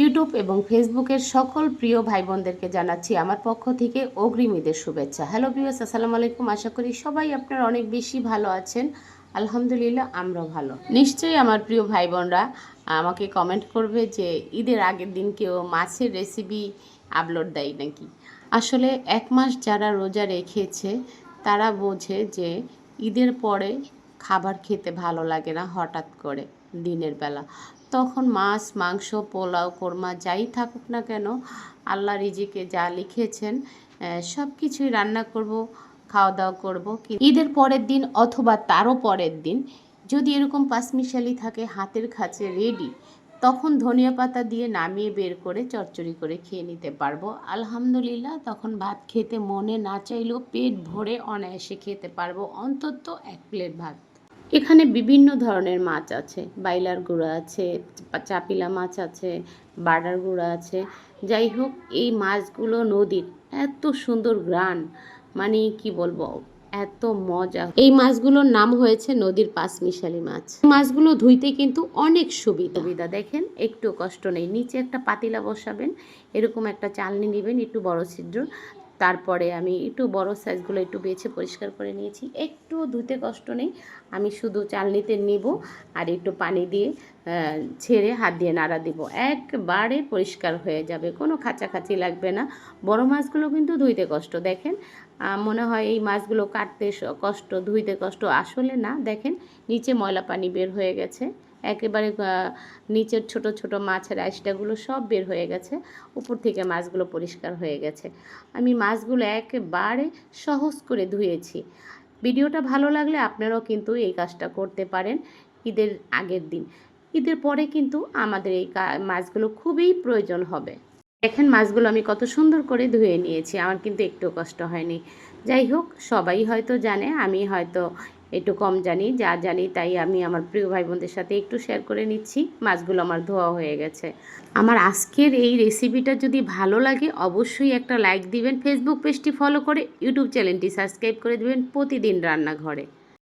YouTube এবং ফেসবুকের সকল প্রিয় ভাই বোনদেরকে জানাচ্ছি আমার পক্ষ থেকে অগ্রিম ঈদের শুভেচ্ছা। হ্যালো বিয়াস আসসালামু আলাইকুম। আশা করি সবাই আপনারা অনেক বেশি ভালো আছেন। আলহামদুলিল্লাহ, আমরাও ভালো। নিশ্চয়ই আমার প্রিয় ভাই বোনরা আমাকে কমেন্ট করবে যে, ঈদের আগের দিন কেউ মাছের রেসিপি আপলোড দেয় নাকি? আসলে এক মাস যারা রোজা রেখেছে, তারা বোঝে যে, ঈদের পরে খাবার খেতে ভালো লাগে না হঠাৎ করে দিনের বেলা। তখন মাছ, মাংস, পোলাও, কোরমা যাই থাকুক না কেন, আল্লাহ রিজিকে যা লিখেছেন সব কিছুই রান্না করব খাওয়া দাওয়া করব। ঈদের পরের দিন অথবা তারও পরের দিন যদি এরকম পাঁচমিশালি থাকে, হাতের কাছে রেডি তখন ধনিয়া পাতা দিয়ে নামিয়ে বের করে চচ্চড়ি করে খেয়ে নিতে পারব। আলহামদুলিল্লাহ, তখন ভাত খেতে মনে না চাইলেও পেট ভরে অনায়াসে খেতে পারব। অন্তত এক প্লেট ভাত। এখানে বিভিন্ন ধরনের মাছ আছে। বাইলার গুঁড়া আছে, চাপিলা মাছ আছে বাডার গুঁড়া আছে। যাই হোক, এই মাছগুলো নদীর এত সুন্দর গ্রান মানে কি বলব, এত মজা। এই মাছগুলোর নাম হয়েছে নদীর পাঁচমিশালি মাছ। মাছগুলো ধুইতে কিন্তু অনেক সুবিধা। সুবিধা দেখেন, একটু কষ্ট নেই। নিচে একটা পাতিলা বসাবেন, এরকম একটা চালনি নেবেন, একটু বড় ছিদ্র। তারপরে আমি একটু বড় সাইজগুলো একটু বেছে পরিষ্কার করে নিয়েছি। একটু ধুতে কষ্ট নেই, আমি শুধু চালনিতে নেব আর একটু পানি দিয়ে ছেড়ে হাত দিয়ে নাড়া দিব। একবারে পরিষ্কার হয়ে যাবে, কোনো খাঁচাখাচি লাগবে না। বড় মাছগুলো কিন্তু ধুইতে কষ্ট, দেখেন? মনে হয় এই মাছগুলো কাটতে কষ্ট, ধুইতে কষ্ট আসলে না, দেখেন? নিচে ময়লা পানি বের হয়ে গেছে। একেবারে নিচের ছোট ছোট মাছের আইসটাগুলো সব বের হয়ে গেছে। উপর থেকে মাছগুলো পরিষ্কার হয়ে গেছে। আমি মাছগুলো একেবারে সহজ করে ধুয়েছি। ভিডিওটা ভালো লাগলে আপনারাও কিন্তু এই কাজটা করতে পারেন ঈদের আগের দিন। ঈদের পরে কিন্তু আমাদের এই মাছগুলো খুবই প্রয়োজন হবে। দেখেন মাছগুলো আমি কত সুন্দর করে ধুয়ে নিয়েছি। আমার কিন্তু একটু কষ্ট হয়নি। যাই হোক, সবাই হয়তো জানে, আমি হয়তো একটু কম জানি, যা জানি তাই আমি আমার প্রিয় ভাই বোনদের সাথে একটু শেয়ার করে নিচ্ছি। মাছগুলো আমার ধোয়া হয়ে গেছে। আমার আজকের এই রেসিপিটা যদি ভালো লাগে, অবশ্যই একটা লাইক দিবেন ফেসবুক পেজটি ফলো করে ইউটিউব চ্যানেলটি সাবস্ক্রাইব করে দিবেন প্রতিদিন রান্নাঘরে।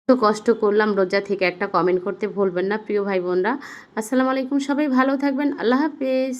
তো কষ্ট করলাম, রোজা থেকে একটা কমেন্ট করতে ভুলবেন না, প্রিয় ভাই বোনরা আসসালামু আলাইকুম, সবাই ভালো থাকবেন, আল্লাহ হাফেজ।